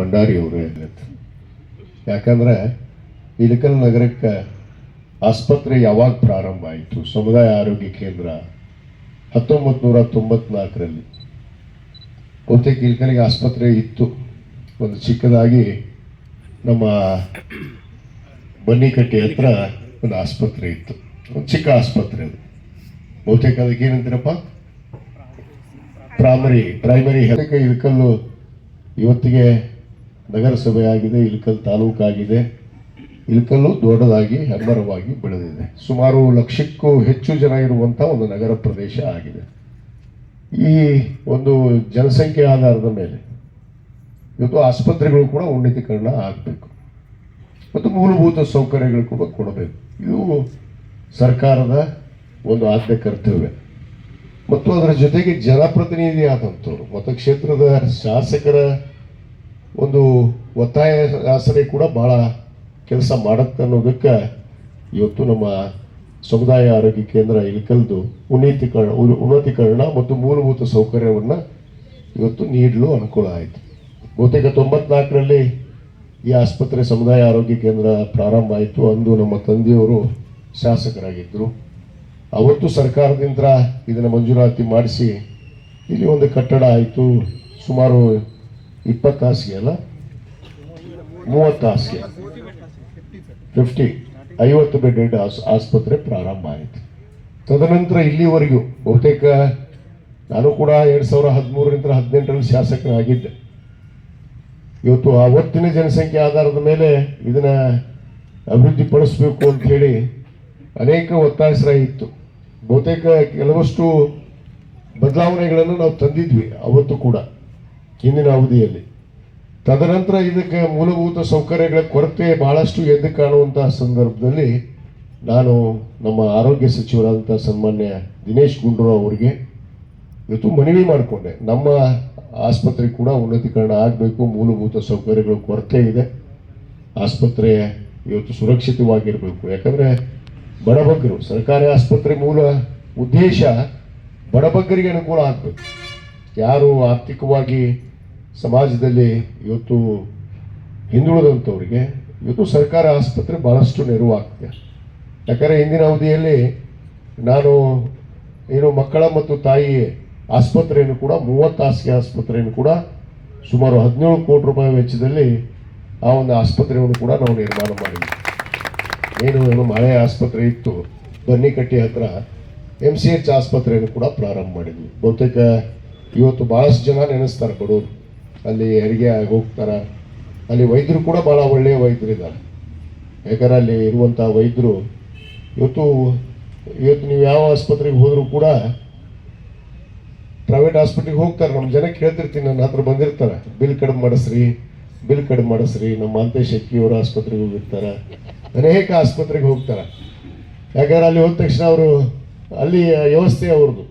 ಭಂಡಾರಿ ಅವರು. ಯಾಕಂದ್ರೆ ಇಳಕಲ್ ನಗರಕ್ಕೆ ಆಸ್ಪತ್ರೆ ಯಾವಾಗ ಪ್ರಾರಂಭ ಆಯಿತು? ಸಮುದಾಯ ಆರೋಗ್ಯ ಕೇಂದ್ರ ಹತ್ತೊಂಬತ್ತು ನೂರ ತೊಂಬತ್ನಾಲ್ಕರಲ್ಲಿ ಬಹುತೇಕ ಇಳಕಲಿಗೆ ಆಸ್ಪತ್ರೆ ಇತ್ತು. ಒಂದು ಚಿಕ್ಕದಾಗಿ ನಮ್ಮ ಬನ್ನಿಕಟ್ಟಿ ಹತ್ರ ಒಂದು ಆಸ್ಪತ್ರೆ ಇತ್ತು. ಒಂದು ಚಿಕ್ಕ ಆಸ್ಪತ್ರೆ ಅದು. ಬಹುತೇಕ ಅದಕ್ಕೆ ಏನಂತೀರಪ್ಪ? ಪ್ರಾಮರಿ ಪ್ರೈಮರಿ ಹೆಲ್ತ್ ಇಳಕಲ್ಲು ಇವತ್ತಿಗೆ ನಗರಸಭೆ ಆಗಿದೆ ಇಳಕಲ್ ತಾಲೂಕಾಗಿದೆ. ಇಳಕಲ್ಲು ದೊಡ್ಡದಾಗಿ, ಹೆಬ್ಬರವಾಗಿ ಬೆಳೆದಿದೆ. ಸುಮಾರು ಲಕ್ಷಕ್ಕೂ ಹೆಚ್ಚು ಜನ ಇರುವಂಥ ಒಂದು ನಗರ ಪ್ರದೇಶ ಆಗಿದೆ. ಈ ಒಂದು ಜನಸಂಖ್ಯೆ ಆಧಾರದ ಮೇಲೆ ಇವತ್ತು ಆಸ್ಪತ್ರೆಗಳು ಕೂಡ ಉನ್ನತೀಕರಣ ಆಗಬೇಕು. ಮತ್ತು ಮೂಲಭೂತ ಸೌಕರ್ಯಗಳು ಕೂಡ ಕೊಡಬೇಕು. ಇದು ಸರ್ಕಾರದ ಒಂದು ಆದ್ಯ ಕರ್ತವ್ಯ. ಮತ್ತು ಅದರ ಜೊತೆಗೆ ಜನಪ್ರತಿನಿಧಿ ಆದಂಥವ್ರು ಮತಕ್ಷೇತ್ರದ ಶಾಸಕರ ಒಂದು ಒತ್ತಾಯ ಆಸರೆ ಕೂಡ ಬಹಳ ಕೆಲಸ ಮಾಡುತ್ತೆ ಅನ್ನೋದಕ್ಕೆ ಇವತ್ತು ನಮ್ಮ ಸಮುದಾಯ ಆರೋಗ್ಯ ಕೇಂದ್ರ ಇಲ್ಲಿ ಕಲಿತು ಉನ್ನತೀಕರಣ, ಉನ್- ಉನ್ನತೀಕರಣ ಮತ್ತು ಮೂಲಭೂತ ಸೌಕರ್ಯವನ್ನು ಇವತ್ತು ನೀಡಲು ಅನುಕೂಲ ಆಯಿತು. ಬಹುತೇಕ ತೊಂಬತ್ನಾಲ್ಕರಲ್ಲಿ ಈ ಆಸ್ಪತ್ರೆ ಸಮುದಾಯ ಆರೋಗ್ಯ ಕೇಂದ್ರ ಪ್ರಾರಂಭ ಆಯಿತು ಅಂದು ನಮ್ಮ ತಂದೆಯವರು ಶಾಸಕರಾಗಿದ್ದರು. ಅವತ್ತು ಸರ್ಕಾರದಿಂದ ಇದನ್ನು ಮಂಜೂರಾತಿ ಮಾಡಿಸಿ ಇಲ್ಲಿ ಒಂದು ಕಟ್ಟಡ ಆಯಿತು. ಸುಮಾರು ಇಪ್ಪತ್ತು ಹಾಸಿಗೆ ಅಲ್ಲ? ಮೂವತ್ತು ಹಾಸಿಗೆ. ಫಿಫ್ಟಿ ಐವತ್ತು ಬೆಡ್ ಆಸ್, ಆಸ್ಪತ್ರೆ ಪ್ರಾರಂಭ ಆಯಿತು. ತದನಂತರ ಇಲ್ಲಿವರೆಗೂ ಬಹುತೇಕ ನಾನು ಕೂಡ ಎರಡು ಸಾವಿರ ಹದಿಮೂರರಿಂದ ಹದಿನೆಂಟರಲ್ಲಿ ಶಾಸಕನಾಗಿದ್ದೆ. ಇವತ್ತು ಆವತ್ತಿನ ಜನಸಂಖ್ಯೆ ಆಧಾರದ ಮೇಲೆ ಇದನ್ನ ಅಭಿವೃದ್ಧಿಪಡಿಸಬೇಕು ಅಂತ ಹೇಳಿ ಅನೇಕ ಒತ್ತಾಸರ ಇತ್ತು. ಬಹುತೇಕ ಕೆಲವಷ್ಟು ಬದಲಾವಣೆಗಳನ್ನು ನಾವು ತಂದಿದ್ವಿ, ಅವತ್ತು ಕೂಡ. ಹಿಂದಿನ ಅವಧಿಯಲ್ಲಿ. ತದನಂತರ ಇದಕ್ಕೆ ಮೂಲಭೂತ ಸೌಕರ್ಯಗಳ ಕೊರತೆ ಬಹಳಷ್ಟು ಎದ್ದು ಕಾಣುವಂತಹ ಸಂದರ್ಭದಲ್ಲಿ ನಾನು ನಮ್ಮ ಆರೋಗ್ಯ ಸಚಿವರಾದಂಥ ಸನ್ಮಾನ್ಯ ದಿನೇಶ್ ಗುಂಡೂರಾವ್ ಅವರಿಗೆ ಇವತ್ತು ಮನವಿ ಮಾಡಿಕೊಂಡೆ. ನಮ್ಮ ಆಸ್ಪತ್ರೆ ಕೂಡ ಉನ್ನತೀಕರಣ ಆಗಬೇಕು, ಮೂಲಭೂತ ಸೌಕರ್ಯಗಳ ಕೊರತೆ ಇದೆ. ಆಸ್ಪತ್ರೆ ಇವತ್ತು ಸುರಕ್ಷಿತವಾಗಿರಬೇಕು. ಯಾಕಂದರೆ ಬಡಬಗ್ಗರು, ಸರ್ಕಾರಿ ಆಸ್ಪತ್ರೆ ಮೂಲ ಉದ್ದೇಶ ಬಡಬಗ್ಗರಿಗೆ ಅನುಕೂಲ ಆಗಬೇಕು. ಯಾರು ಆರ್ಥಿಕವಾಗಿ ಸಮಾಜದಲ್ಲಿ ಇವತ್ತು ಹಿಂದುಳಿದಂಥವ್ರಿಗೆ ಇವತ್ತು ಸರ್ಕಾರ ಆಸ್ಪತ್ರೆ ಭಾಳಷ್ಟು ನೆರವಾಗ್ತದೆ. ಯಾಕಂದರೆ ಹಿಂದಿನ ಅವಧಿಯಲ್ಲಿ ನಾನು ಏನು ಮಕ್ಕಳ ಮತ್ತು ತಾಯಿ ಆಸ್ಪತ್ರೆಯನ್ನು ಕೂಡ ಮೂವತ್ತು ಹಾಸಿಗೆ ಆಸ್ಪತ್ರೆಯನ್ನು ಕೂಡ ಸುಮಾರು ಹದಿನೇಳು ಕೋಟಿ ರೂಪಾಯಿ ವೆಚ್ಚದಲ್ಲಿ ಆ ಒಂದು ಆಸ್ಪತ್ರೆಯನ್ನು ಕೂಡ ನಾವು ನಿರ್ಮಾಣ ಮಾಡಿದ್ವಿ. ಏನು ಏನು ಮಳೆ ಆಸ್ಪತ್ರೆ ಇತ್ತು, ಬನ್ನಿಕಟ್ಟಿ ಹತ್ರ ಎಂ ಸಿ ಎಚ್ ಆಸ್ಪತ್ರೆಯನ್ನು ಕೂಡ ಪ್ರಾರಂಭ ಮಾಡಿದ್ವಿ. ಬಹುತೇಕ ಇವತ್ತು ಭಾಳಷ್ಟು ಜನ ನೆನೆಸ್ತಾರೆ ಬಡವರು. ಅಲ್ಲಿ ಹೆರಿಗೆ ಹೋಗ್ತಾರೆ. ಅಲ್ಲಿ ವೈದ್ಯರು ಕೂಡ ಭಾಳ ಒಳ್ಳೆಯ ವೈದ್ಯರಿದ್ದಾರೆ. ಯಾಕಂದ್ರೆ ಅಲ್ಲಿ ಇರುವಂಥ ವೈದ್ಯರು ಇವತ್ತು ಇವತ್ತು ನೀವು ಯಾವ ಆಸ್ಪತ್ರೆಗೆ ಹೋದರೂ ಕೂಡ ಪ್ರೈವೇಟ್ ಆಸ್ಪತ್ರೆಗೆ ಹೋಗ್ತಾರೆ. ನಮ್ಮ ಜನ ಹೇಳ್ತಿರ್ತೀನಿ ನನ್ನ ಹತ್ರ ಬಂದಿರ್ತಾರೆ. ಬಿಲ್ ಕಡಿಮೆ ಮಾಡಿಸ್ರಿ, ಬಿಲ್ ಕಡಿಮೆ ಮಾಡಿಸ್ರಿ, ನಮ್ಮ ಅಂತೆ ಶೆಟ್ಟಿಯವರ ಆಸ್ಪತ್ರೆಗೆ ಹೋಗಿರ್ತಾರೆ. ಅನೇಕ ಆಸ್ಪತ್ರೆಗೆ ಹೋಗ್ತಾರೆ. ಯಾಕಂದ್ರೆ ಅಲ್ಲಿ ಹೋದ ತಕ್ಷಣ ಅವರು, ಅಲ್ಲಿ ವ್ಯವಸ್ಥೆ ಅವ್ರದ್ದು.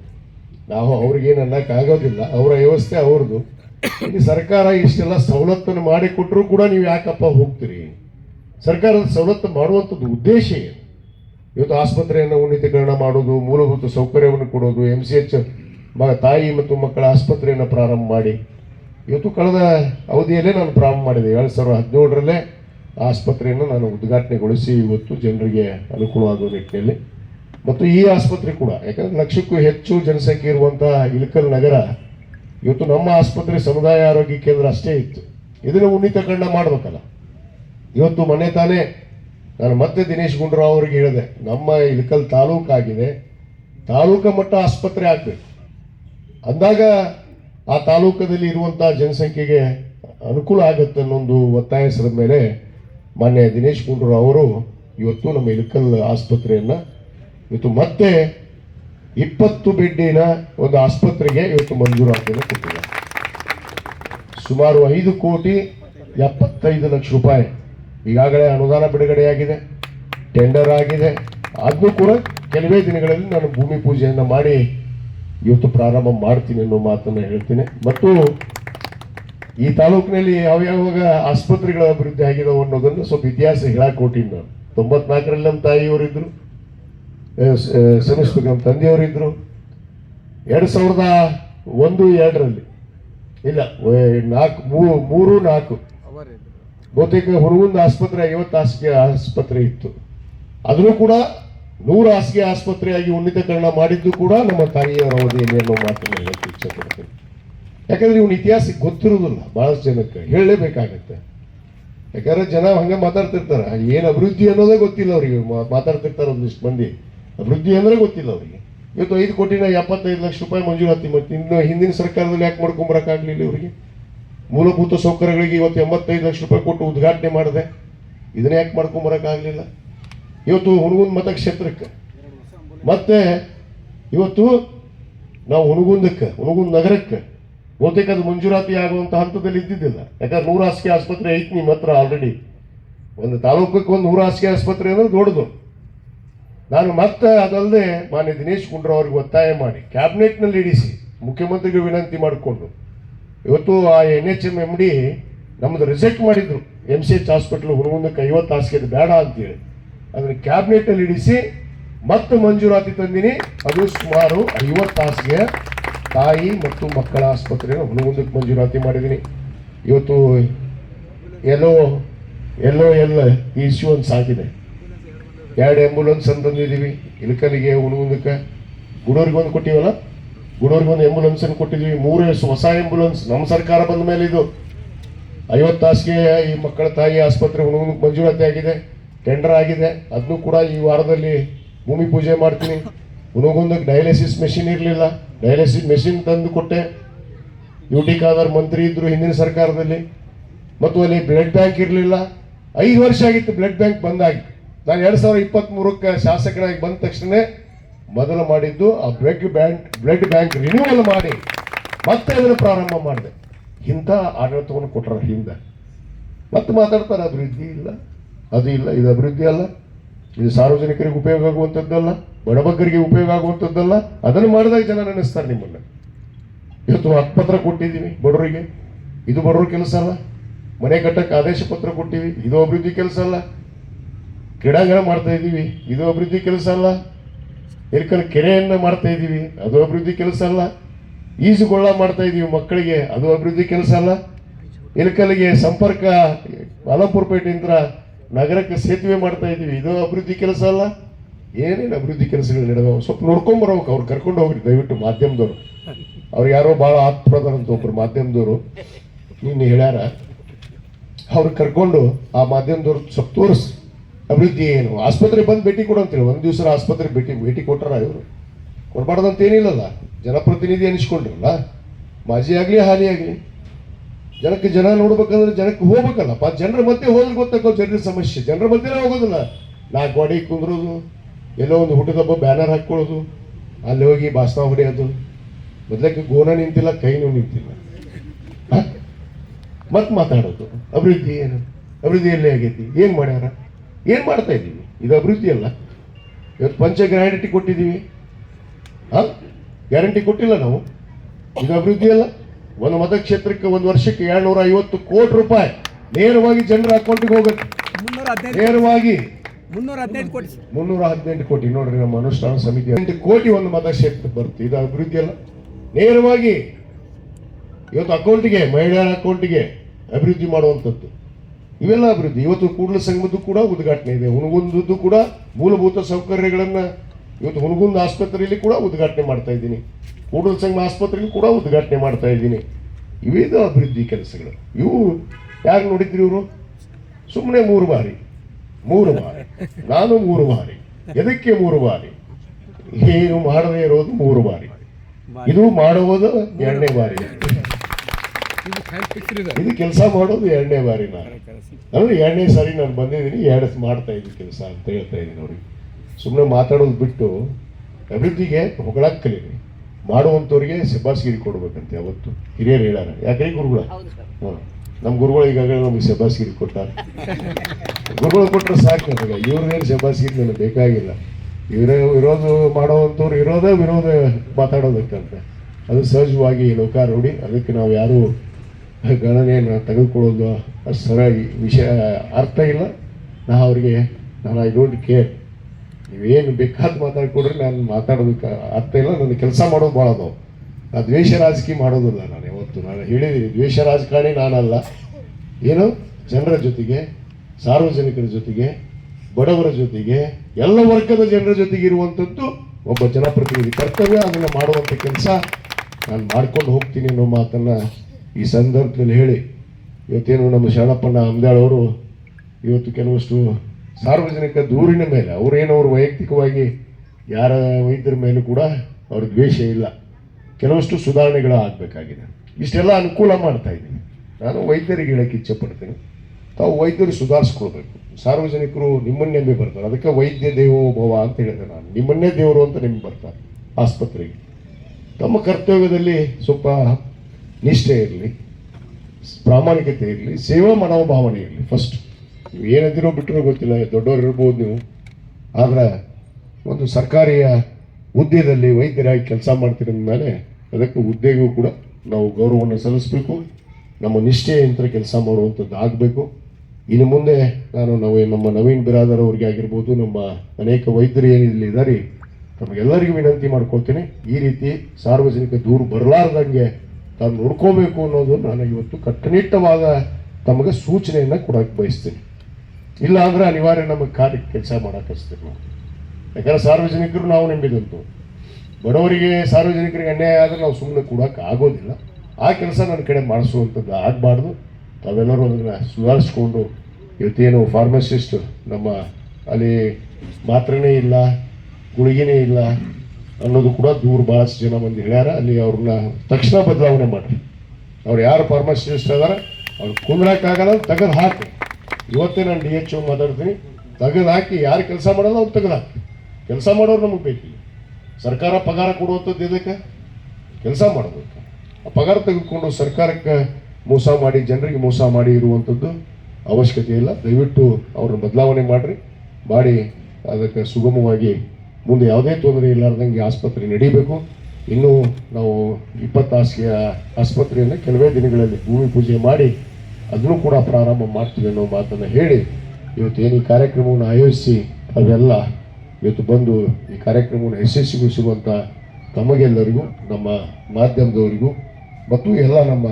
ನಾವು ಅವ್ರಿಗೇನು ಅನ್ನೋಕ್ಕಾಗೋದಿಲ್ಲ ಅವರ ವ್ಯವಸ್ಥೆ ಅವ್ರದ್ದು. ಇಲ್ಲಿ ಸರ್ಕಾರ ಇಷ್ಟೆಲ್ಲ ಸವಲತ್ತನ್ನು ಮಾಡಿ ಕೊಟ್ಟರು ಕೂಡ ನೀವು ಯಾಕಪ್ಪ ಹೋಗ್ತೀರಿ? ಸರ್ಕಾರದ ಸವಲತ್ತು ಮಾಡುವಂಥದ್ದು ಉದ್ದೇಶ ಏನು? ಇವತ್ತು ಆಸ್ಪತ್ರೆಯನ್ನು ಉನ್ನತೀಕರಣ ಮಾಡೋದು, ಮೂಲಭೂತ ಸೌಕರ್ಯವನ್ನು ಕೊಡೋದು ಎಂ ಸಿ ಎಚ್ ತಾಯಿ ಮತ್ತು ಮಕ್ಕಳ ಆಸ್ಪತ್ರೆಯನ್ನು ಪ್ರಾರಂಭ ಮಾಡಿ. ಇವತ್ತು ಕಳೆದ ಅವಧಿಯಲ್ಲೇ ನಾನು ಪ್ರಾರಂಭ ಮಾಡಿದೆ. ಎರಡು ಸಾವಿರದ ಹದಿನೇಳರಲ್ಲೇ ಆಸ್ಪತ್ರೆಯನ್ನು ನಾನು ಉದ್ಘಾಟನೆಗೊಳಿಸಿ ಇವತ್ತು ಜನರಿಗೆ ಅನುಕೂಲವಾಗುವ ನಿಟ್ಟಿನಲ್ಲಿ. ಮತ್ತು ಈ ಆಸ್ಪತ್ರೆ ಕೂಡ, ಯಾಕಂದ್ರೆ ಲಕ್ಷಕ್ಕೂ ಹೆಚ್ಚು ಜನಸಂಖ್ಯೆ ಇರುವಂಥ ಇಳಕಲ್ ನಗರ ಇವತ್ತು ನಮ್ಮ ಆಸ್ಪತ್ರೆ ಸಮುದಾಯ ಆರೋಗ್ಯ ಕೇಂದ್ರ ಅಷ್ಟೇ ಇತ್ತು. ಇದನ್ನು ಉನ್ನತೀಕರಣ ಮಾಡಬೇಕಲ್ಲ. ಇವತ್ತು ಮೊನ್ನೆ ತಾನೇ ನಾನು ಮತ್ತೆ ದಿನೇಶ್ ಗುಂಡೂರಾವ್ ಅವ್ರಿಗೆ ಹೇಳಿದೆ, ನಮ್ಮ ಇಳಕಲ್ ತಾಲೂಕಾಗಿದೆ ತಾಲೂಕು ಮಟ್ಟ ಆಸ್ಪತ್ರೆ ಆಗಬೇಕು. ಅಂದಾಗ ಆ ತಾಲೂಕದಲ್ಲಿ ಇರುವಂಥ ಜನಸಂಖ್ಯೆಗೆ ಅನುಕೂಲ ಆಗುತ್ತೆ ಅನ್ನೊಂದು ಒತ್ತಾಯಿಸಿದ ಮೇಲೆ ಮಾನ್ಯ ದಿನೇಶ್ ಗುಂಡೂರಾವ್ ಅವರು ಇವತ್ತು ನಮ್ಮ ಇಳಕಲ್ ಆಸ್ಪತ್ರೆಯನ್ನು, ಇವತ್ತು ಮತ್ತೆ ಇಪ್ಪತ್ತು ಬೆಡ್ಡಿನ ಒಂದು ಆಸ್ಪತ್ರೆಗೆ ಇವತ್ತು ಮಂಜೂರಾತಿಯನ್ನು ಕೊಟ್ಟಿದೆ ಸುಮಾರು ಐದು ಕೋಟಿ ಎಪ್ಪತ್ತೈದು ಲಕ್ಷ ರೂಪಾಯಿ ಈಗಾಗಲೇ ಅನುದಾನ ಬಿಡುಗಡೆಯಾಗಿದೆ ಟೆಂಡರ್ ಆಗಿದೆ. ಅದನ್ನು ಕೂಡ ಕೆಲವೇ ದಿನಗಳಲ್ಲಿ ನಾನು ಭೂಮಿ ಪೂಜೆಯನ್ನು ಮಾಡಿ ಇವತ್ತು ಪ್ರಾರಂಭ ಮಾಡ್ತೀನಿ ಅನ್ನೋ ಮಾತನ್ನು ಹೇಳ್ತೀನಿ. ಮತ್ತು ಈ ತಾಲೂಕಿನಲ್ಲಿ ಯಾವ್ಯಾವಾಗ ಆಸ್ಪತ್ರೆಗಳ ಅಭಿವೃದ್ಧಿ ಆಗಿದಾವೆ ಅನ್ನೋದನ್ನು ಸ್ವಲ್ಪ ಇತಿಹಾಸ ಹೇಳಕ್ಕೆ ಕೊಟ್ಟಿನಿ ನಾನು. ತೊಂಬತ್ನಾಲ್ಕರಲ್ಲಿ ನಮ್ಮ ತಾಯಿಯವರಿದ್ದರು ಸಮಿಸ್ಬೇಕು ನಮ್ಮ ತಂದೆಯವರಿದ್ದರು ಎರಡು ಸಾವಿರದ ಒಂದು, ಎರಡರಲ್ಲಿ. ಇಲ್ಲ ನಾಲ್ಕು ಮೂರು ಮೂರು, ನಾಲ್ಕು. ಬಹುತೇಕ ಹುರುಗುಂದ ಆಸ್ಪತ್ರೆ ಐವತ್ತು ಹಾಸಿಗೆ ಆಸ್ಪತ್ರೆ ಇತ್ತು. ಅದನ್ನು ಕೂಡ ನೂರು ಹಾಸಿಗೆ ಆಸ್ಪತ್ರೆಯಾಗಿ ಉನ್ನತೀಕರಣ ಮಾಡಿದ್ದು ಕೂಡ ನಮ್ಮ ತಾಯಿಯವರ ಅವಧಿಯಲ್ಲಿ ಅನ್ನೋ ಮಾತನ್ನು ಹೇಳಕ್ಕೆ ಇಚ್ಛೆ ಪಡ್ತೀನಿ ಯಾಕಂದ್ರೆ ಇವನ್ ಇತಿಹಾಸ ಗೊತ್ತಿರೋದಿಲ್ಲ ಬಹಳಷ್ಟು ಜನಕ್ಕೆ ಹೇಳಲೇಬೇಕಾಗತ್ತೆ. ಯಾಕಂದ್ರೆ ಜನ ಹಂಗೆ ಮಾತಾಡ್ತಿರ್ತಾರೆ, ಏನು ಅಭಿವೃದ್ಧಿ ಅನ್ನೋದೇ ಗೊತ್ತಿಲ್ಲ ಅವರಿಗೆ, ಮಾತಾಡ್ತಿರ್ತಾರೆ ಒಂದಿಷ್ಟು ಮಂದಿ. ಅಭಿವೃದ್ಧಿ ಅಂದರೆ ಗೊತ್ತಿಲ್ಲ ಅವರಿಗೆ. ಇವತ್ತು ಐದು ಕೋಟಿನ ಎಪ್ಪತ್ತೈದು ಲಕ್ಷ ರೂಪಾಯಿ ಮಂಜೂರಾತಿ ಮತ್ತು ಇನ್ನು ಹಿಂದಿನ ಸರ್ಕಾರದಲ್ಲಿ ಯಾಕೆ ಮಾಡ್ಕೊಂಬರೋಕ್ಕಾಗಲಿಲ್ಲ ಇವರಿಗೆ? ಮೂಲಭೂತ ಸೌಕರ್ಯಗಳಿಗೆ ಇವತ್ತು ಎಂಬತ್ತೈದು ಲಕ್ಷ ರೂಪಾಯಿ ಕೊಟ್ಟು ಉದ್ಘಾಟನೆ ಮಾಡಿದೆ ಇದನ್ನ ಯಾಕೆ ಮಾಡ್ಕೊಂಬರಕ್ಕಾಗ್ಲಿಲ್ಲ? ಇವತ್ತು ಹುಣಗುಂದ ಮತಕ್ಷೇತ್ರಕ್ಕೆ. ಮತ್ತೆ ಇವತ್ತು ನಾವು ಹುಣಗುಂದಕ್ಕೆ, ಹುಣಗುಂದ ನಗರಕ್ಕೆ ಬಹುತೇಕ ಅದು ಮಂಜೂರಾತಿ ಆಗುವಂತ ಹಂತದಲ್ಲಿ ಇದ್ದಿದ್ದಿಲ್ಲ. ಯಾಕಂದ್ರೆ ನೂರು ಹಾಸಿಗೆ ಆಸ್ಪತ್ರೆ ಐತಿ ನಿಮ್ಮ ಹತ್ರ ಆಲ್ರೆಡಿ ಒಂದು ತಾಲೂಕಕ್ಕೆ ಒಂದು ನೂರು ಹಾಸಿಗೆ ಆಸ್ಪತ್ರೆ ಅಂದ್ರೆ ದೊಡ್ಡದು. ನಾನು ಮತ್ತೆ ಅದಲ್ಲದೆ ಮಾನ್ಯ ದಿನೇಶ್ ಗುಂಡ್ರಾವ್ ಅವ್ರಿಗೆ ಒತ್ತಾಯ ಮಾಡಿ, ಕ್ಯಾಬಿನೆಟ್ನಲ್ಲಿ ಇಡಿಸಿ ಮುಖ್ಯಮಂತ್ರಿಗೆ ವಿನಂತಿ ಮಾಡಿಕೊಂಡು, ಇವತ್ತು ಆ N H M M D ನಮ್ಮದು ರಿಜೆಕ್ಟ್ ಮಾಡಿದ್ರು. ಎಂ ಸಿ ಎಚ್ ಹಾಸ್ಪಿಟ್ಲ್ ಹುಣಗುಂದಕ್ಕೆ ಐವತ್ತು ಹಾಸಿಗೆ ಬೇಡ ಅಂತೇಳಿ. ಅದನ್ನ ಕ್ಯಾಬಿನೆಟಲ್ಲಿ ಇಡಿಸಿ ಮತ್ತೆ ಮಂಜೂರಾತಿ ತಂದಿನಿ. ಅದು ಸುಮಾರು ಐವತ್ತು ಹಾಸಿಗೆ ತಾಯಿ ಮತ್ತು ಮಕ್ಕಳ ಆಸ್ಪತ್ರೆಯನ್ನು ಹುಣಗುಂದಕ್ಕೆ ಮಂಜೂರಾತಿ ಮಾಡಿದ್ದೀನಿ ಇವತ್ತು ಎಲ್ಲೋ ಎಲ್ಲೋ ಎಲ್ಲ ಒಂದು ಆಗಿದೆ ಎರಡು ಆ್ಯಂಬುಲೆನ್ಸ್ ಅಂತ ತಂದಿದ್ದೀವಿ ಇಳಕಲಿಗೆ ಹುಣಗುಂದಕ್ಕೆ. ಗುಡೋರಿಗೆ ಒಂದು ಕೊಟ್ಟಿವಲ್ಲ? ಗುಡೋರಿಗೆ ಒಂದು ಆಂಬುಲೆನ್ಸ್ ಅನ್ನು ಕೊಟ್ಟಿದ್ವಿ. ಮೂರು ಹೊಸ ಎಂಬುಲೆನ್ಸ್ ನಮ್ಮ ಸರ್ಕಾರ ಬಂದ ಮೇಲೆ ಇದು. ಐವತ್ತು ತಾಸಿಗೆ ಈ ಮಕ್ಕಳ ತಾಯಿ ಆಸ್ಪತ್ರೆ ಹುಣಗುಂದಕ್ಕೆ ಮಂಜೂರಾತಿ ಆಗಿದೆ. ಟೆಂಡರ್ ಆಗಿದೆ. ಅದನ್ನು ಕೂಡ ಈ ವಾರದಲ್ಲಿ ಭೂಮಿ ಪೂಜೆ ಮಾಡ್ತೀನಿ. ಹುಣಗುಂದಕ್ಕೆ ಡಯಾಲಿಸಿಸ್ ಮೆಷಿನ್ ಇರಲಿಲ್ಲ. ಡಯಾಲಿಸಿಸ್ ಮೆಷಿನ್ ತಂದು ಕೊಟ್ಟೆ. ಯು ಟಿ ಖಾದರ್ ಮಂತ್ರಿ ಇದ್ದರು ಹಿಂದಿನ ಸರ್ಕಾರದಲ್ಲಿ. ಮತ್ತು ಅಲ್ಲಿ ಬ್ಲಡ್ ಬ್ಯಾಂಕ್ ಇರಲಿಲ್ಲ. ಐದು ವರ್ಷ ಆಗಿತ್ತು ಬ್ಲಡ್ ಬ್ಯಾಂಕ್ ಬಂದಾಗಿ. ನಾನು ಎರಡ್ ಸಾವಿರದ ಇಪ್ಪತ್ತ್ ಮೂರಕ್ಕೆ ಶಾಸಕರಾಗಿ ಬಂದ ತಕ್ಷಣ ಮೊದಲು ಮಾಡಿದ್ದು ಆ blood bank blood bank renewal ಮಾಡಿ ಮತ್ತೆ ಅದನ್ನು ಪ್ರಾರಂಭ ಮಾಡಿದೆ. ಇಂಥ ಆಡಳಿತವನ್ನು ಕೊಟ್ಟರ ಹಿಂದೆ. ಮತ್ತೆ ಮಾತಾಡ್ತಾರೆ ಅಭಿವೃದ್ಧಿ ಇಲ್ಲ, ಅದು ಇಲ್ಲ, ಇದು ಅಭಿವೃದ್ಧಿ ಅಲ್ಲ, ಇದು ಸಾರ್ವಜನಿಕರಿಗೆ ಉಪಯೋಗ ಆಗುವಂಥದ್ದಲ್ಲ ಬಡಬಗ್ಗರಿಗೆ ಉಪಯೋಗ ಆಗುವಂಥದ್ದಲ್ಲ ಅದನ್ನು ಮಾಡಿದಾಗ ಜನ ನೆನೆಸ್ತಾರೆ ನಿಮ್ಮನ್ನು. ಇವತ್ತು ಹಕ್ಕುಪತ್ರ ಕೊಟ್ಟಿದ್ದೀವಿ ಬಡವರಿಗೆ. ಇದು ಬಡವ್ರ ಕೆಲಸ ಅಲ್ಲ. ಮನೆ ಕಟ್ಟಕ್ಕೆ ಆದೇಶ ಪತ್ರ ಕೊಟ್ಟಿವಿ, ಇದು ಅಭಿವೃದ್ಧಿ ಕೆಲಸ ಅಲ್ಲ. ಕ್ರೀಡಾಂಗಣ ಮಾಡ್ತಾ ಇದ್ದೀವಿ. ಇದು ಅಭಿವೃದ್ಧಿ ಕೆಲಸ ಅಲ್ಲ. ಇರ್ಕಲ್ ಕೆರೆಯನ್ನ ಮಾಡ್ತಾ ಇದ್ದೀವಿ. ಅದು ಅಭಿವೃದ್ಧಿ ಕೆಲಸ ಅಲ್ಲ. ಈಜುಗೊಳ್ಳ ಮಾಡ್ತಾ ಇದ್ದೀವಿ ಮಕ್ಕಳಿಗೆ. ಅದು ಅಭಿವೃದ್ಧಿ ಕೆಲಸ ಅಲ್ಲ. ಇಲ್ಕಲ್ಗೆ ಸಂಪರ್ಕ ಅಲಂಪುರಪೇಟೆಯಿಂದ ನಗರಕ್ಕೆ ಸೇತುವೆ ಮಾಡ್ತಾ ಇದ್ದೀವಿ. ಇದು ಅಭಿವೃದ್ಧಿ ಕೆಲಸ ಅಲ್ಲ. ಏನೇನು ಅಭಿವೃದ್ಧಿ ಕೆಲಸಗಳು ನಡೆದವು? ಸ್ವಲ್ಪ ನೋಡ್ಕೊಂಬರ್ಬೇಕು ಅವ್ರು ಕರ್ಕೊಂಡು ಹೋಗ್ರಿ. ದಯವಿಟ್ಟು ಮಾಧ್ಯಮದವರು. ಅವ್ರು ಯಾರೋ ಭಾಳ ಆತ್ಮಪ್ರಧಾನ ಒಬ್ರು ಮಾಧ್ಯಮದವರು. ನಿನ್ನೆ ಹೇಳ್ಯಾರ. ಅವ್ರು ಕರ್ಕೊಂಡು ಆ ಮಾಧ್ಯಮದವ್ರು ಸ್ವಲ್ಪ ತೋರಿಸ್. ಅಭಿವೃದ್ಧಿ ಏನು? ಆಸ್ಪತ್ರೆ ಬಂದು ಭೇಟಿ ಕೊಡು ಅಂತೇಳಿ ಒಂದು ದಿವಸ ಆಸ್ಪತ್ರೆ ಭೇಟಿ ಭೇಟಿ ಕೊಟ್ಟರ ಇವರು. ಕೊಡಬಾರ್ದಂತ ಏನಿಲ್ಲಲ್ಲ ಜನಪ್ರತಿನಿಧಿ ಅನಿಸ್ಕೊಂಡ್ರಲ್ಲ ಮಾಜಿ ಆಗಲಿ, ಹಾಲಿ ಆಗಲಿ. ಜನಕ್ಕೆ ಜನ ನೋಡ್ಬೇಕಂದ್ರೆ ಜನಕ್ಕೆ ಹೋಗ್ಬೇಕಲ್ಲ. ಪಾ ಜನರ ಮಧ್ಯೆ ಹೋದ್ರೆ ಗೊತ್ತಾಗೋ ಜನರ ಸಮಸ್ಯೆ. ಜನರ ಮಧ್ಯೆ ಹೋಗೋದಿಲ್ಲ. ನಾಲ್ಕು ಗಾಡಿ ಕುಂದ್ರೋದು, ಎಲ್ಲೋ ಒಂದು ಹುಟ್ಟದಬ್ಬ ಬ್ಯಾನರ್ ಹಾಕ್ಕೊಳ್ಳೋದು, ಅಲ್ಲಿ ಹೋಗಿ ಭಾಷಣ ಹೊಡೆಯೋದು. ಮೊದ್ಲಕ್ಕೆ ಗೋನ ನಿಂತಿಲ್ಲ ಕೈನೂ ನಿಂತಿಲ್ಲ. ಮತ್ತೆ ಮಾತಾಡೋದು. ಅಭಿವೃದ್ಧಿ ಏನು? ಅಭಿವೃದ್ಧಿ ಎಲ್ಲೇ ಆಗೈತಿ. ಏನು ಮಾಡ್ಯಾರ? ಏನು ಮಾಡ್ತಾ ಇದ್ದೀವಿ? ಇದು ಅಭಿವೃದ್ಧಿ ಅಲ್ಲ. ಇವತ್ತು ಪಂಚ ಗ್ಯಾರಂಟಿ ಕೊಟ್ಟಿದ್ದೀವಿ. ಹಾಂ? ಗ್ಯಾರಂಟಿ ಕೊಟ್ಟಿಲ್ಲ ನಾವು. ಇದು ಅಭಿವೃದ್ಧಿ ಅಲ್ಲ. ಒಂದು ಮತಕ್ಷೇತ್ರಕ್ಕೆ ಒಂದು ವರ್ಷಕ್ಕೆ ಏಳ್ನೂರ ಐವತ್ತು ಕೋಟಿ ರೂಪಾಯಿ ನೇರವಾಗಿ ಜನರ ಅಕೌಂಟಿಗೆ ಹೋಗುತ್ತೆ. ನೇರವಾಗಿ. ಮುನ್ನೂರ ಹದಿನೆಂಟು ಕೋಟಿ ನೋಡ್ರಿ ನಮ್ಮ ಅನುಷ್ಠಾನ ಸಮಿತಿ. ಎಂಟು ಕೋಟಿ ಒಂದು ಮತಕ್ಷೇತ್ರಕ್ಕೆ ಬರುತ್ತೆ. ಇದು ಅಭಿವೃದ್ಧಿ ಅಲ್ಲ. ನೇರವಾಗಿ. ಇವತ್ತು ಅಕೌಂಟಿಗೆ ಮಹಿಳೆಯರ ಅಕೌಂಟಿಗೆ ಅಭಿವೃದ್ಧಿ ಮಾಡುವಂಥದ್ದು. ಇವೆಲ್ಲ ಅಭಿವೃದ್ಧಿ. ಇವತ್ತು ಕೂಡಲ ಸಂಘದ್ದು ಕೂಡ ಉದ್ಘಾಟನೆ ಇದೆ. ಹುಣಗುಂದದ್ದು ಕೂಡ ಮೂಲಭೂತ ಸೌಕರ್ಯಗಳನ್ನ ಇವತ್ತು ಹುಣಗುಂದ ಆಸ್ಪತ್ರೆಯಲ್ಲಿ ಕೂಡ ಉದ್ಘಾಟನೆ ಮಾಡ್ತಾ ಇದ್ದೀನಿ. ಕೂಡಲ ಸಂಘ ಆಸ್ಪತ್ರೆಯಲ್ಲಿ ಕೂಡ ಉದ್ಘಾಟನೆ ಮಾಡ್ತಾ ಇದ್ದೀನಿ. ವಿವಿಧ ಅಭಿವೃದ್ಧಿ ಕೆಲಸಗಳು. ಇವು ಯಾರು ನೋಡಿದ್ರಿ ಇವರು? ಸುಮ್ಮನೆ ಮೂರು ಬಾರಿ. ಮೂರು ಬಾರಿ. ನಾನು ಮೂರು ಬಾರಿ. ಎದಕ್ಕೆ ಮೂರು ಬಾರಿ? ಏನು ಮಾಡದೇ ಇರೋದು ಮೂರು ಬಾರಿ. ಇದು ಮಾಡುವುದು ಎರಡನೇ ಬಾರಿ. ಇದು ಕೆಲಸ ಮಾಡೋದು ಎರಡನೇ ಬಾರಿ ನಾನು. ಅಂದ್ರೆ ಎರಡನೇ ಸಾರಿ ನಾನು ಬಂದಿದ್ದೀನಿ ಎರಡು ಮಾಡ್ತಾ ಇದ್ದೀನಿ ಕೆಲಸ ಅಂತ ಹೇಳ್ತಾ ಇದ್ದೀನಿ ಅವ್ರಿಗೆ ಸುಮ್ಮನೆ ಮಾತಾಡೋದು ಬಿಟ್ಟು ಅಭಿವೃದ್ಧಿಗೆ ಹೊಗಳಕ್ಕೆ ಕಲೀರಿ ಮಾಡುವಂಥವ್ರಿಗೆ ಶಬಾಸ್ಗಿರಿ ಕೊಡ್ಬೇಕಂತೆ ಅವತ್ತು. ಹಿರಿಯರು ಹೇಳಾರ. ಯಾಕೆ ಗುರುಗಳ? ಹಾಂ ನಮ್ಮ ಗುರುಗಳು ಈಗಾಗಲೇ ನಮಗೆ ಶಬಾಸ್ಗಿರಿ ಕೊಟ್ಟಾರೆ. ಗುರುಗಳು ಕೊಟ್ಟರೆ ಸಾಕು ನನಗೆ ಇವ್ರನ್ನೇನು ಶಬಾಸ್ಗಿರಿ ನನಗೆ ಬೇಕಾಗಿಲ್ಲ. ಇವರೇ ವಿರೋಧ ಮಾಡೋವಂಥವ್ರು ಇರೋದೇ ವಿರೋಧ ಮಾತಾಡೋದಕ್ಕಂತೆ. ಅದು ಸಹಜವಾಗಿ ಲೋಕಾರೂಢಿ ಅದಕ್ಕೆ ನಾವು ಯಾರೂ ಗಣನೆಯನ್ನು ತೆಗೆದುಕೊಳ್ಳೋದು ಸರಿಯಾಗಿ ವಿಷಯ, ಅರ್ಥ ಇಲ್ಲ. ನಾ ಅವರಿಗೆ, ನಾನು ಐ ಡೋಂಟ್ ಕೇರ್ ನೀವೇನು ಬೇಕಾದ ಮಾತಾಡ್ಕೊಡ್ರಿ, ನಾನು ಮಾತಾಡೋದಕ್ಕೆ ಅರ್ಥ ಇಲ್ಲ. ನನ್ನ ಕೆಲಸ ಮಾಡೋದು ಭಾಳ ಅದಾವು. ನಾ ದ್ವೇಷ ರಾಜಕೀಯ ಮಾಡೋದಿಲ್ಲ ನಾನು ಯಾವತ್ತು. ನಾನು ಹೇಳಿದ್ದೀನಿ ದ್ವೇಷ ರಾಜಕಾರಣಿ ನಾನಲ್ಲ. ಏನು? ಜನರ ಜೊತೆಗೆ, ಸಾರ್ವಜನಿಕರ ಜೊತೆಗೆ, ಬಡವರ ಜೊತೆಗೆ, ಎಲ್ಲ ವರ್ಗದ ಜನರ ಜೊತೆಗೆ ಇರುವಂಥದ್ದು ಒಬ್ಬ ಜನಪ್ರತಿನಿಧಿ ಕರ್ತವ್ಯ. ಅದನ್ನು ಮಾಡುವಂಥ ಕೆಲಸ ನಾನು ಮಾಡ್ಕೊಂಡು ಹೋಗ್ತೀನಿ ಅನ್ನೋ ಮಾತನ್ನು ಈ ಸಂದರ್ಭದಲ್ಲಿ ಹೇಳಿ, ಇವತ್ತೇನು ನಮ್ಮ ಶರಣಪ್ಪನ ಅವರು ಇವತ್ತು ಕೆಲವಷ್ಟು ಸಾರ್ವಜನಿಕ ದೂರಿನ ಮೇಲೆ, ಅವರೇನು ಅವರು ವೈಯಕ್ತಿಕವಾಗಿ ಯಾರ ವೈದ್ಯರ ಮೇಲೂ ಕೂಡ ಅವ್ರ ದ್ವೇಷ ಇಲ್ಲ. ಕೆಲವಷ್ಟು ಸುಧಾರಣೆಗಳು ಆಗಬೇಕಾಗಿದೆ ಇಷ್ಟೆಲ್ಲ ಅನುಕೂಲ ಮಾಡ್ತಾ ಇದ್ದೀನಿ. ನಾನು ವೈದ್ಯರಿಗೆ ಹೇಳಕ್ಕೆ ಇಚ್ಛೆ ಪಡ್ತೀನಿ ತಾವು ವೈದ್ಯರು ಸುಧಾರಿಸ್ಕೊಳ್ಬೇಕು. ಸಾರ್ವಜನಿಕರು ನಿಮ್ಮನ್ನೇ ನಂಬಿ ಬರ್ತಾರೆ. ಅದಕ್ಕೆ ವೈದ್ಯ ದೇವೋ ಭವ ಅಂತ ಹೇಳಿದೆ ನಾನು. ನಿಮ್ಮನ್ನೇ ದೇವರು ಅಂತ ನಿಮ್ಗೆ ಬರ್ತಾರೆ. ಆಸ್ಪತ್ರೆಗೆ. ತಮ್ಮ ಕರ್ತವ್ಯದಲ್ಲಿ ಸ್ವಲ್ಪ ನಿಷ್ಠೆ ಇರಲಿ, ಪ್ರಾಮಾಣಿಕತೆ ಇರಲಿ, ಸೇವಾ ಮನೋಭಾವನೆ ಇರಲಿ ಫಸ್ಟ್ ನೀವು ಏನಿದ್ದೀರೋ ಬಿಟ್ಟರೂ ಗೊತ್ತಿಲ್ಲ, ದೊಡ್ಡವರು ಇರ್ಬೋದು ನೀವು. ಆದರೆ ಒಂದು ಸರ್ಕಾರಿಯ ಹುದ್ದೆಯಲ್ಲಿ ವೈದ್ಯರಾಗಿ ಕೆಲಸ ಮಾಡ್ತಿರೋದ ಮೇಲೆ ಅದಕ್ಕೆ ಹುದ್ದೆಗೂ ಕೂಡ ನಾವು ಗೌರವವನ್ನು ಸಲ್ಲಿಸಬೇಕು. ನಮ್ಮ ನಿಷ್ಠೆಯಂತ್ರ ಕೆಲಸ ಮಾಡುವಂಥದ್ದು ಆಗಬೇಕು. ಇನ್ನು ಮುಂದೆ ನಾನು ನಾವು ನಮ್ಮ ನವೀನ್ ಬಿರಾದರ್ ಅವ್ರಿಗೆ ಆಗಿರ್ಬೋದು, ನಮ್ಮ ಅನೇಕ ವೈದ್ಯರು ಏನಿಲ್ಲ ಇದ್ದಾರೆ ತಮಗೆಲ್ಲರಿಗೂ ವಿನಂತಿ ಮಾಡ್ಕೊಳ್ತೀನಿ. ಈ ರೀತಿ ಸಾರ್ವಜನಿಕ ದೂರು ಬರಲಾರ್ದಂಗೆ ತಾನು ನೋಡ್ಕೋಬೇಕು ಅನ್ನೋದು ನಾನು ಇವತ್ತು ಕಟ್ಟುನಿಟ್ಟವಾದ ತಮಗೆ ಸೂಚನೆಯನ್ನು ಕೊಡಕ್ಕೆ ಬಯಸ್ತೀನಿ. ಇಲ್ಲ ಅಂದ್ರೆ ಅನಿವಾರ್ಯ ನಮಗೆ ಕಾರ್ಯ ಕೆಲಸ ಮಾಡಕ್ಕೆ ಹಚ್ತೀವಿ ನಾವು. ಯಾಕಂದ್ರೆ ಸಾರ್ವಜನಿಕರು ನಾವು ನಂಬಿದಂತು, ಬಡವರಿಗೆ ಸಾರ್ವಜನಿಕರಿಗೆ ಅನ್ಯಾಯ ಆದರೆ ನಾವು ಸುಮ್ಮನೆ ಕೊಡೋಕೆ ಆಗೋದಿಲ್ಲ. ಆ ಕೆಲಸ ನನ್ನ ಕಡೆ ಮಾಡಿಸುವಂಥದ್ದು ಆಗಬಾರ್ದು. ತಾವೆಲ್ಲರೂ ಅದನ್ನು ಸುಧಾರಿಸ್ಕೊಂಡು, ಇವತ್ತೇನು ಫಾರ್ಮಸಿಸ್ಟ್ ನಮ್ಮ ಅಲ್ಲಿ ಮಾತ್ರನೇ ಇಲ್ಲ, ಗುಳಿಗೆನೇ ಇಲ್ಲ ಅನ್ನೋದು ಕೂಡ ದೂರ ಭಾಳಷ್ಟು ಜನ ಮಂದಿ ಹೇಳ್ಯಾರ. ಅಲ್ಲಿ ಅವ್ರನ್ನ ತಕ್ಷಣ ಬದಲಾವಣೆ ಮಾಡ್ರಿ. ಅವ್ರು ಯಾರು ಫಾರ್ಮಸಿಸ್ಟ್ ಅದಾರ, ಅವ್ರು ಕುಂದ್ರಕ್ಕಾಗಲ್ಲ ತೆಗೆದು ಹಾಕಿ ಇವತ್ತೇ ನಾನು ಡಿ ಎಚ್ ಮಾತಾಡ್ತೀನಿ. ತೆಗೆದು ಹಾಕಿ ಯಾರು ಕೆಲಸ ಮಾಡಲ್ಲ ಅವ್ರು ತೆಗೆದು ಹಾಕಿ ಕೆಲಸ ಮಾಡೋರು ನಮಗೆ ಬೇಕಿಲ್ಲ. ಸರ್ಕಾರ ಪಗಾರ ಕೊಡುವಂಥದ್ದು ಇದಕ್ಕೆ ಕೆಲಸ ಮಾಡಬೇಕು. ಆ ಪಗಾರ ತೆಗೆದುಕೊಂಡು ಸರ್ಕಾರಕ್ಕೆ ಮೋಸ ಮಾಡಿ, ಜನರಿಗೆ ಮೋಸ ಮಾಡಿ ಇರುವಂಥದ್ದು ಅವಶ್ಯಕತೆ ಇಲ್ಲ. ದಯವಿಟ್ಟು ಅವ್ರನ್ನ ಬದಲಾವಣೆ ಮಾಡಿರಿ. ಮಾಡಿ ಅದಕ್ಕೆ ಸುಗಮವಾಗಿ ಮುಂದೆ ಯಾವುದೇ ತೊಂದರೆ ಇಲ್ಲಾರ್ದಂಗೆ ಆಸ್ಪತ್ರೆ ನಡೀಬೇಕು. ಇನ್ನೂ ನಾವು ಇಪ್ಪತ್ತು ಹಾಸಿಗೆಯ ಆಸ್ಪತ್ರೆಯನ್ನು ಕೆಲವೇ ದಿನಗಳಲ್ಲಿ ಭೂಮಿ ಪೂಜೆ ಮಾಡಿ ಅದನ್ನು ಕೂಡ ಪ್ರಾರಂಭ ಮಾಡ್ತೀವಿ ಅನ್ನೋ ಮಾತನ್ನು ಹೇಳಿ ಇವತ್ತು ಏನು ಈ ಕಾರ್ಯಕ್ರಮವನ್ನು ಆಯೋಜಿಸಿ ಅವೆಲ್ಲ ಇವತ್ತು ಬಂದು ಈ ಕಾರ್ಯಕ್ರಮವನ್ನು ಯಶಸ್ವಿಗೊಳಿಸುವಂಥ ತಮಗೆಲ್ಲರಿಗೂ, ನಮ್ಮ ಮಾಧ್ಯಮದವರಿಗೂ, ಮತ್ತು ಎಲ್ಲ ನಮ್ಮ